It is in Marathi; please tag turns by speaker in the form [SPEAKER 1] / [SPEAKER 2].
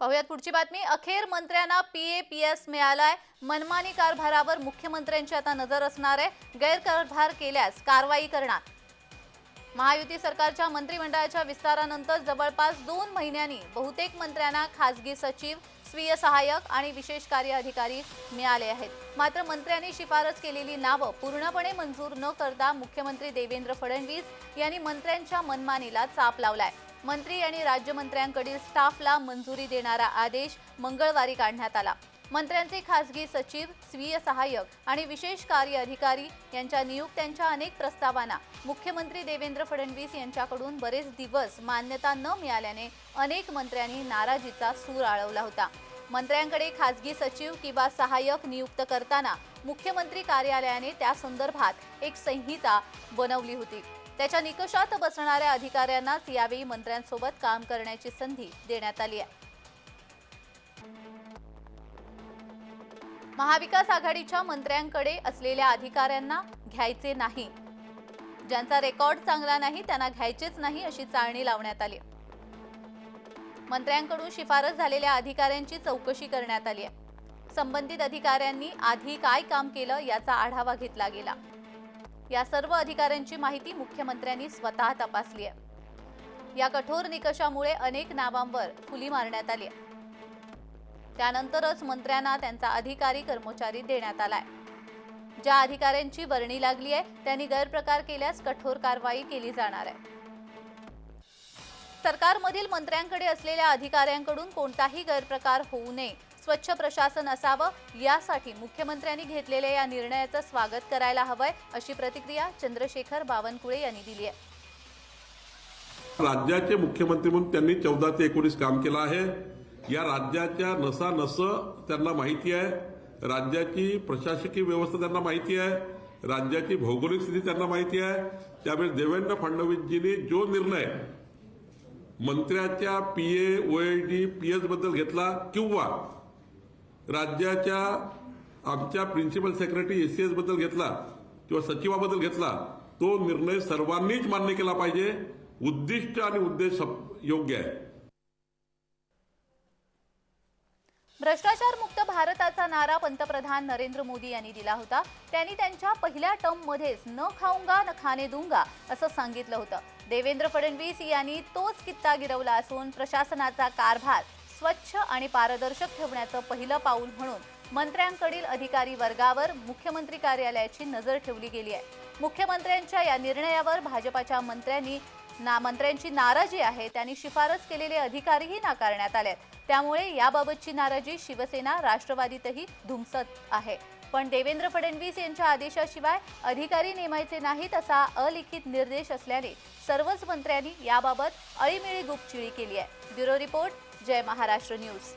[SPEAKER 1] पाहुयात पुढची बातमी. अखेर मंत्र्यांना पी ए पी एस मिळालाय. मनमानी कारभारावर मुख्यमंत्र्यांची आता नजर असणार आहे. गैरकारभार केल्यास कारवाई करणार. महायुती सरकारच्या मंत्रिमंडळाच्या विस्तारानंतर जवळपास दोन महिन्यांनी बहुतेक मंत्र्यांना खासगी सचिव स्वीय सहाय्यक आणि विशेष कार्य अधिकारी मिळाले आहेत. मात्र मंत्र्यांनी शिफारस केलेली नावं पूर्णपणे मंजूर न करता मुख्यमंत्री देवेंद्र फडणवीस यांनी मंत्र्यांच्या मनमानीला चाप लावलाय. मंत्री आणि राज्यमंत्र्यांकडील स्टाफला मंजुरी देणारा आदेश मंगळवारी काढण्यात आला. मंत्र्यांचे खासगी सचिव स्वीय सहाय्यक आणि विशेष कार्य अधिकारी यांच्या नियुक्त्यांच्या अनेक प्रस्तावांना मुख्यमंत्री देवेंद्र फडणवीस यांच्याकडून बरेच दिवस मान्यता न मिळाल्याने अनेक मंत्र्यांनी नाराजीचा सूर आळवला होता. मंत्र्यांकडे खासगी सचिव किंवा सहाय्यक नियुक्त करताना मुख्यमंत्री कार्यालयाने त्या संदर्भात एक संहिता बनवली होती. त्याच्या निकषात बसणाऱ्या अधिकाऱ्यांनाच यावेळी मंत्र्यांसोबत काम करण्याची संधी देण्यात आली आहे. महाविकास आघाडीच्या मंत्र्यांकडे असलेल्या अधिकाऱ्यांना घ्यायचे नाही. ज्यांचा रेकॉर्ड चांगला नाही त्यांना घ्यायचेच नाही अशी चाळणी लावण्यात आली. मंत्र्यांकडून शिफारस झालेल्या अधिकाऱ्यांची चौकशी करण्यात आली आहे. संबंधित अधिकाऱ्यांनी आधी काय काम केलं याचा आढावा घेतला गेला. या सर्व अधिकाऱ्यांची माहिती मुख्यमंत्र्यांनी स्वतः तपासली आहे. या कठोर निकषामुळे अनेक नावांवर फुली मारण्यात आली आहे. त्यानंतरच मंत्र्यांना त्यांचा अधिकारी कर्मचारी देण्यात आलाय. ज्या अधिकाऱ्यांची वर्णी लागली आहे त्यांनी गैरप्रकार केल्यास कठोर कारवाई केली जाणार आहे. सरकारमधील मंत्र्यांकडे असलेल्या अधिकाऱ्यांकडून कोणताही गैरप्रकार होऊ नये. स्वच्छ प्रशासन असावं यासाठी मुख्यमंत्र्यांनी घेतलेल्या या निर्णयाचं स्वागत करायला हवंय अशी प्रतिक्रिया चंद्रशेखर बावनकुळे यांनी दिली आहे.
[SPEAKER 2] राज्याचे मुख्यमंत्री म्हणून त्यांनी चौदा ते एकोणीस काम केलं आहे. या राज्याच्या नसा नस त्यांना माहिती आहे. राज्याची प्रशासकीय व्यवस्था त्यांना माहिती आहे. राज्याची भौगोलिक स्थिती त्यांना माहिती आहे. त्यामुळे देवेंद्र फडणवीसजींनी जो निर्णय मंत्र्याच्या पी ए ओएडी पी बद्दल घेतला किंवा राज्याच्या आमच्या प्रिन्सिपल सेक्रेटरी एसीएसबद्दल घेतला किंवा सचिवाबद्दल घेतला तो निर्णय सर्वांनीच मान्य केला पाहिजे. उद्दिष्ट आणि उद्देश योग्य आहे.
[SPEAKER 1] भ्रष्टाचार मुक्त भारताचा नारा पंतप्रधान नरेंद्र मोदी यांनी दिला होता. त्यांनी त्यांच्या पहिल्या टर्ममध्येच न खाऊंगा न खाणे दूंगा असं सांगितलं होतं. देवेंद्र फडणवीस यांनी तोच कित्ता गिरवला असून प्रशासनाचा कारभार स्वच्छ आणि पारदर्शक ठेवण्याचं पहिलं पाऊल म्हणून मंत्र्यांकडील अधिकारी वर्गावर मुख्यमंत्री कार्यालयाची नजर ठेवली गेली आहे. मुख्यमंत्र्यांच्या या निर्णयावर भाजपाच्या मंत्र्यांनी ना मंत्र्यांची नाराजी आहे त्यांनी शिफारस केलेले अधिकारीही नाकारण्यात आले आहेत त्यामुळे याबाबतची नाराजी शिवसेना राष्ट्रवादीतही धुमसत आहे. पण देवेंद्र फडणवीस यांच्या आदेशाशिवाय अधिकारी नेमायचे नाहीत असा अलिखित निर्देश असल्याने सर्वच मंत्र्यांनी याबाबत अळीमिळी गुपचिळी केली आहे. Bureau report Jai Maharashtra news.